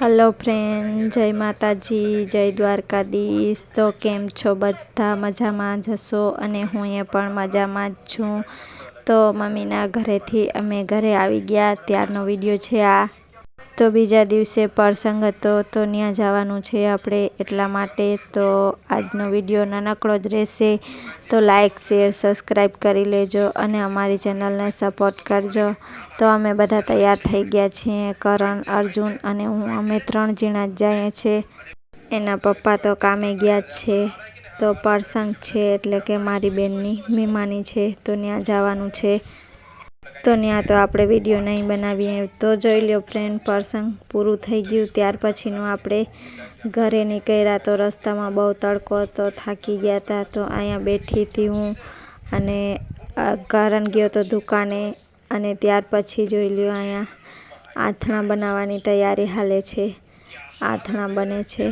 Hello friend જય માતાજી, જય દ્વારકાધીશ. તો કેમ છો? બધા મજામાં જશો અને હું એ પણ મજામાં જ છું. તો મમ્મીના ઘરેથી અમે ઘરે આવી ગયા. ત્યારનો વીડિયો છે આ. તો બીજા દિવસે પ્રસંગ હતો, તો ત્યાં જવાનું છે આપણે એટલા માટે. તો આજનો વીડિયો નાનકડો જ રહેશે. તો લાઈક, શેર, સબસ્ક્રાઈબ કરી લેજો અને અમારી ચેનલને સપોર્ટ કરજો. તો અમે બધા તૈયાર થઈ ગયા છીએ, કરણ, અર્જુન અને હું. અમે ત્રણ જણા જ જઈએ છીએ એના પપ્પા તો કામે ગયા છે. તો પ્રસંગ છે એટલે કે મારી બેનની મહેમાની છે. તો ત્યાં જવાનું છે. તો ત્યાં તો આપણે વીડિયો નહીં બનાવીએ. તો જોઈ લો ફ્રેન્ડ પ્રસંગ પૂરું થઈ ગયું. ત્યાર પછીનું આપણે ઘરે નીકળ્યા તો રસ્તામાં બહુ તડકો હતો, થાકી ગયા હતા તો અહીંયા બેઠી હતી હું અને કારણ ગયો તો દુકાને અને ત્યાર પછી જોઈ લ્યો અહીંયા આથણા બનાવવાની તૈયારી હાલે છે. આથણા બને છે.